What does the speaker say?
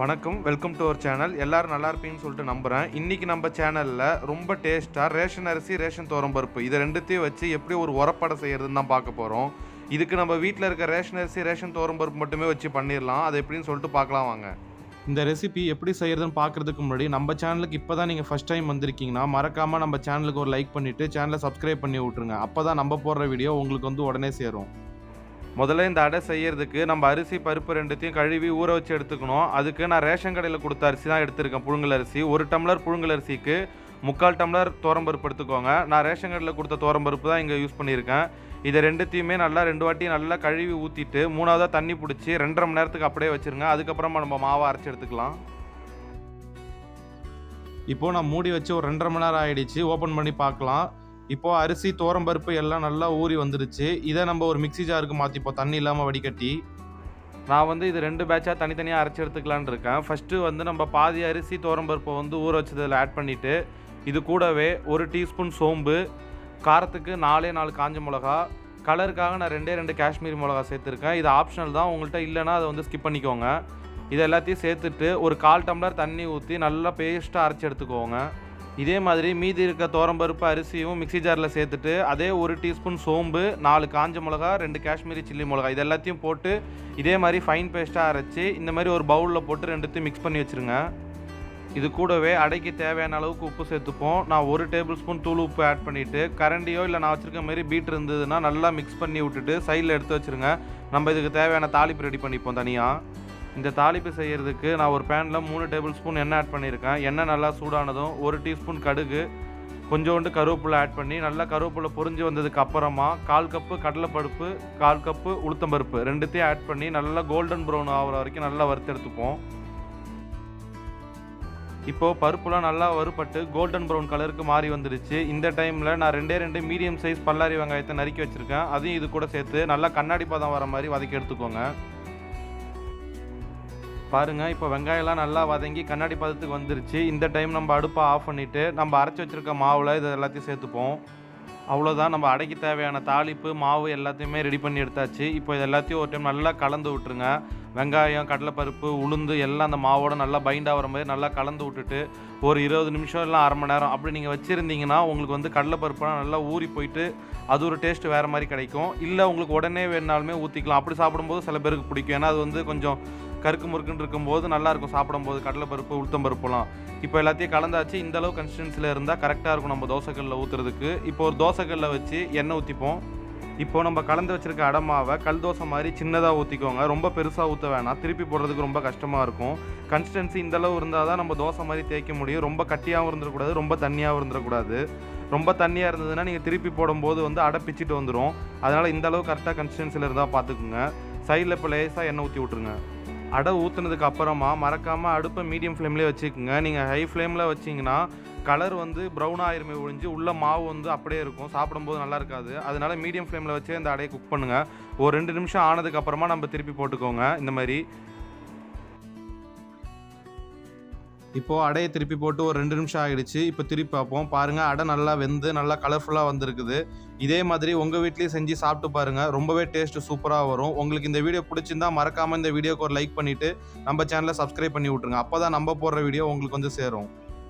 வணக்கம். Welcome to our channel எல்லோரும் நல்லா இருப்பீங்கன்னு சொல்லிட்டு நம்புகிறேன் இன்றைக்கி நம்ம சேனலில் ரொம்ப டேஸ்ட்டாக ரேஷன் அரிசி ரேஷன் பருப்பு இதை ரெண்டுத்தையும் வச்சு எப்படி ஒரு உரப்படை செய்கிறதுன்னு தான் பார்க்க போகிறோம் இதுக்கு நம்ம வீட்டில் இருக்க ரேஷன் அரிசி ரேஷன் பருப்பு மட்டுமே வச்சு பண்ணிடலாம் அது எப்படின்னு சொல்லிட்டு பார்க்கலாம் வாங்க. இந்த ரெசிபி எப்படி செய்கிறதுன்னு பார்க்குறதுக்கு முன்னாடி நம்ம சேனலுக்கு இப்போ தான் நீங்கள் ஃபஸ்ட் டைம் வந்திருக்கீங்கன்னா மறக்காமல் நம்ம சேனலுக்கு ஒரு லைக் பண்ணிவிட்டு சேனலை சப்ஸ்கிரைப் பண்ணி விட்ருங்க அப்போ தான் நம்ம போடுற வீடியோ உங்களுக்கு வந்து உடனே சேரும். முதல்ல இந்த அடை செய்யறதுக்கு நம்ம அரிசி பருப்பு ரெண்டுத்தையும் கழுவி ஊற வச்சு எடுத்துக்கணும். அதுக்கு நான் ரேஷன் கடையில் கொடுத்த அரிசி தான் எடுத்திருக்கேன் புழுங்கல் அரிசி. ஒரு டம்ளர் புழுங்கல் அரிசிக்கு முக்கால் டம்ளர் பருப்பு எடுத்துக்கோங்க. நான் ரேஷன் கடையில் கொடுத்த பருப்பு தான் இங்கே யூஸ் பண்ணியிருக்கேன். இதை ரெண்டுத்தையுமே நல்லா ரெண்டு வாட்டி நல்லா கழுவி ஊற்றிட்டு மூணாவதாக தண்ணி பிடிச்சி ரெண்டரை மணி நேரத்துக்கு அப்படியே வச்சுருங்க. அதுக்கப்புறமா நம்ம மாவை அரைச்சி எடுத்துக்கலாம். இப்போது நான் மூடி வச்சு ஒரு ரெண்டரை மணி நேரம் ஆகிடுச்சு ஓப்பன் பண்ணி பார்க்கலாம். இப்போ அரிசி பருப்பு எல்லாம் நல்லா ஊறி வந்துருச்சு. இதை நம்ம ஒரு மிக்ஸி ஜாருக்கு மாற்றிப்போம் தண்ணி இல்லாமல் வடிகட்டி நான் வந்து இது ரெண்டு பேட்சாக தனித்தனியாக அரைச்சி எடுத்துக்கலான்னு இருக்கேன். ஃபஸ்ட்டு வந்து நம்ம பாதி அரிசி பருப்பை வந்து ஊற வச்சதில் ஆட் பண்ணிவிட்டு இது கூடவே ஒரு டீஸ்பூன் சோம்பு காரத்துக்கு நாலே நாலு காஞ்ச மிளகா கலருக்காக நான் ரெண்டே ரெண்டு காஷ்மீரி மிளகா சேர்த்துருக்கேன். இது ஆப்ஷனல் தான் உங்கள்கிட்ட இல்லைன்னா அதை வந்து ஸ்கிப் பண்ணிக்கோங்க. இது எல்லாத்தையும் சேர்த்துட்டு ஒரு கால் டம்ளர் தண்ணி ஊற்றி நல்லா பேஸ்ட்டாக அரைச்சி எடுத்துக்கோங்க. இதே மாதிரி மீதி இருக்க தோரம்பருப்பு அரிசியும் மிக்ஸி ஜாரில் சேர்த்துட்டு அதே ஒரு டீஸ்பூன் சோம்பு நாலு காஞ்ச மிளகா ரெண்டு காஷ்மீரி சில்லி மிளகா இது எல்லாத்தையும் போட்டு இதே மாதிரி ஃபைன் பேஸ்ட்டாக அரைச்சி இந்த மாதிரி ஒரு பவுலில் போட்டு ரெண்டுத்தையும் மிக்ஸ் பண்ணி வச்சுருங்க. இது கூடவே அடைக்கு தேவையான அளவுக்கு உப்பு சேர்த்துப்போம். நான் ஒரு டேபிள் ஸ்பூன் தூள் உப்பு ஆட் பண்ணிவிட்டு கரண்டியோ இல்லை நான் வச்சுருக்க மாதிரி பீட் இருந்ததுன்னா நல்லா மிக்ஸ் பண்ணி விட்டுட்டு சைடில் எடுத்து வச்சுருங்க. நம்ம இதுக்கு தேவையான தாளிப்பு ரெடி பண்ணிப்போம் தனியாக இந்த தாளிப்பு செய்கிறதுக்கு நான் ஒரு பேனில் மூணு டேபிள் ஸ்பூன் எண்ணெய் ஆட் பண்ணியிருக்கேன். எண்ணெய் நல்லா சூடானதும் ஒரு டீஸ்பூன் கடுகு கொஞ்சோண்டு கருவேப்பிலை ஆட் பண்ணி நல்லா கருவேப்பிலை பொறிஞ்சு வந்ததுக்கு அப்புறமா கால் கப்பு கடலைப்பருப்பு கால் கப்பு உளுத்தம்பருப்பு ரெண்டுத்தையும் ஆட் பண்ணி நல்லா கோல்டன் ப்ரௌன் ஆகிற வரைக்கும் நல்லா வறுத்து எடுத்துப்போம். இப்போது பருப்புலாம் நல்லா வறுபட்டு கோல்டன் ப்ரௌன் கலருக்கு மாறி வந்துடுச்சு. இந்த டைமில் நான் ரெண்டே ரெண்டு மீடியம் சைஸ் பல்லாரி வெங்காயத்தை நறுக்கி வச்சுருக்கேன். அதையும் இது கூட சேர்த்து நல்லா கண்ணாடி பதம் வர மாதிரி வதக்கி எடுத்துக்கோங்க. பாருங்கள் இப்போ வெங்காயம்லாம் நல்லா வதங்கி கண்ணாடி பதத்துக்கு வந்துருச்சு. இந்த டைம் நம்ம அடுப்பை ஆஃப் பண்ணிவிட்டு நம்ம அரைச்சி வச்சுருக்க மாவில் இது எல்லாத்தையும் சேர்த்துப்போம். அவ்வளோதான் நம்ம அடைக்கு தேவையான தாளிப்பு மாவு எல்லாத்தையுமே ரெடி பண்ணி எடுத்தாச்சு. இப்போ இது எல்லாத்தையும் ஒரு டைம் நல்லா கலந்து விட்டுருங்க. வெங்காயம் கடலைப்பருப்பு உளுந்து எல்லாம் அந்த மாவோட நல்லா பைண்ட் ஆகிற மாதிரி நல்லா கலந்து விட்டுட்டு ஒரு இருபது நிமிஷம் இல்லை அரை மணி நேரம் அப்படி நீங்கள் வச்சுருந்தீங்கன்னா உங்களுக்கு வந்து கடலைப்பருப்புலாம் நல்லா ஊறி போயிட்டு அது ஒரு டேஸ்ட் வேறு மாதிரி கிடைக்கும். இல்லை உங்களுக்கு உடனே வேணாலுமே ஊற்றிக்கலாம் அப்படி சாப்பிடும்போது சில பேருக்கு பிடிக்கும். ஏன்னா அது வந்து கொஞ்சம் கருக்கு முறுக்குன்னு இருக்கும்போது நல்லா இருக்கும் சாப்பிடும்போது கடலைப்பருப்பு உளுத்தம்பருப்புலாம். இப்போ எல்லாத்தையும் கலந்தாச்சு. இந்த அளவு கன்சிஸ்டன்சியில் இருந்தால் கரெக்டாக இருக்கும் நம்ம தோசைக்கல்லில் ஊற்றுறதுக்கு இப்போ ஒரு தோசைக்கல்லில் வச்சு எண்ணெய் ஊற்றிப்போம் இப்போ நம்ம கலந்து வச்சிருக்க அடமாவை கல் தோசை மாதிரி சின்னதாக ஊற்றிக்கோங்க ரொம்ப பெருசாக ஊற்ற வேணாம். திருப்பி போடுறதுக்கு ரொம்ப கஷ்டமாக இருக்கும். கன்சிஸ்டன்சி இந்தளவு இருந்தால் தான் நம்ம தோசை மாதிரி தேய்க்க முடியும். ரொம்ப கட்டியாகவும் இருந்துடக்கூடாது. ரொம்ப தண்ணியாகவும் இருந்துடக்கூடாது. ரொம்ப தண்ணியாக இருந்ததுன்னா நீங்கள் திருப்பி போடும்போது வந்து அடை பிச்சுட்டு வந்துடும் அதனால் இந்தளவு கரெக்டாக கன்சிஸ்டன்சியில் இருந்தால் பார்த்துக்குங்க சைடில் இப்போ லேசாக எண்ணெய் ஊற்றி விட்ருங்க அடை ஊற்றுனதுக்கு அப்புறமா மறக்காமல் அடுப்பை மீடியம் ஃப்ளேம்லேயே வச்சுக்கோங்க. நீங்கள் ஹை ஃப்ளேமில் வச்சிங்கன்னா கலர் வந்து ப்ரௌன் ஆயிருமே ஒழிஞ்சு உள்ள மாவு வந்து அப்படியே இருக்கும். சாப்பிடும்போது நல்லா இருக்காது. அதனால மீடியம் ஃப்ளேமில் வச்சு அந்த அடையை குக் பண்ணுங்கள் ஒரு ரெண்டு நிமிஷம் ஆனதுக்கப்புறமா நம்ம திருப்பி போட்டுக்கோங்க. இந்த மாதிரி இப்போது அடையை திருப்பி போட்டு ஒரு ரெண்டு நிமிஷம் ஆகிடுச்சு. இப்போ திருப்பி பார்ப்போம். பாருங்கள் அடை நல்லா வெந்து நல்லா கலர்ஃபுல்லாக வந்திருக்குது. இதே மாதிரி உங்கள் வீட்லேயும் செஞ்சு சாப்பிட்டு பாருங்கள் ரொம்பவே டேஸ்ட்டு சூப்பராக வரும். உங்களுக்கு இந்த வீடியோ பிடிச்சிருந்தா மறக்காமல் இந்த வீடியோக்கு ஒரு லைக் பண்ணிவிட்டு நம்ம சேனலை சப்ஸ்கிரைப் பண்ணி விட்ருங்க அப்போ தான் நம்ம போடுற வீடியோ உங்களுக்கு வந்து சேரும்.